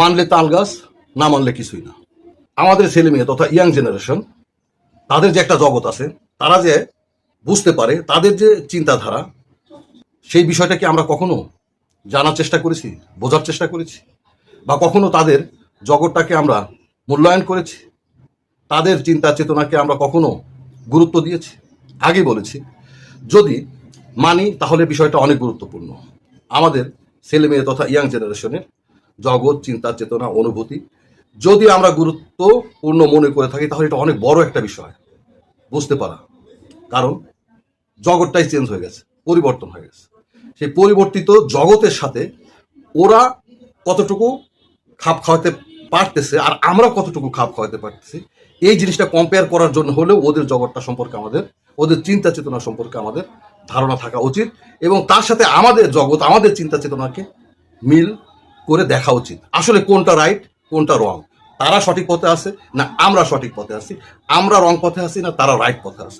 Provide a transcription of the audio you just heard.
মানলে তাল গাছ, না মানলে কিছুই না। আমাদের ছেলে মেয়ে তথা ইয়াং জেনারেশন, তাদের যে একটা জগৎ আছে, তারা যে বুঝতে পারে, তাদের যে চিন্তাধারা, সেই বিষয়টাকে আমরা কখনো জানার চেষ্টা করেছি, বোঝার চেষ্টা করেছি, বা কখনো তাদের জগৎটাকে আমরা মূল্যায়ন করেছি, তাদের চিন্তা চেতনাকে আমরা কখনো গুরুত্ব দিয়েছি। আগে বলেছি, যদি মানি, তাহলে বিষয়টা অনেক গুরুত্বপূর্ণ। আমাদের ছেলে মেয়ে তথা ইয়াং জেনারেশনের জগৎ, চিন্তা, চেতনা, অনুভূতি। যদি আমরা গুরুত্বপূর্ণ মনে করে থাকি, তাহলে এটা অনেক বড় একটা বিষয়। বুঝতে পারা। কারণ জগৎটাই চেঞ্জ হয়ে গেছে, পরিবর্তন হয়ে গেছে। সেই পরিবর্তিত জগতের সাথে ওরা কতটুকু খাপ খাওয়াতে পারতেছে আর আমরা কতটুকু খাপ খাওয়াতে পারতেছি, এই জিনিসটা কম্পেয়ার করার জন্য হলেও ওদের জগৎটা সম্পর্কে আমাদের, ওদের চিন্তা চেতনা সম্পর্কে আমাদের ধারণা থাকা উচিত এবং তার সাথে আমাদের জগৎ, আমাদের চিন্তা চেতনাকে মিল করে দেখা উচিত। আসলে কোনটা রাইট কোনটা রং তারা সঠিক পথে আছে না আমরা সঠিক পথে আছি? আমরা রং পথে আছি না তারা রাইট পথে আছে?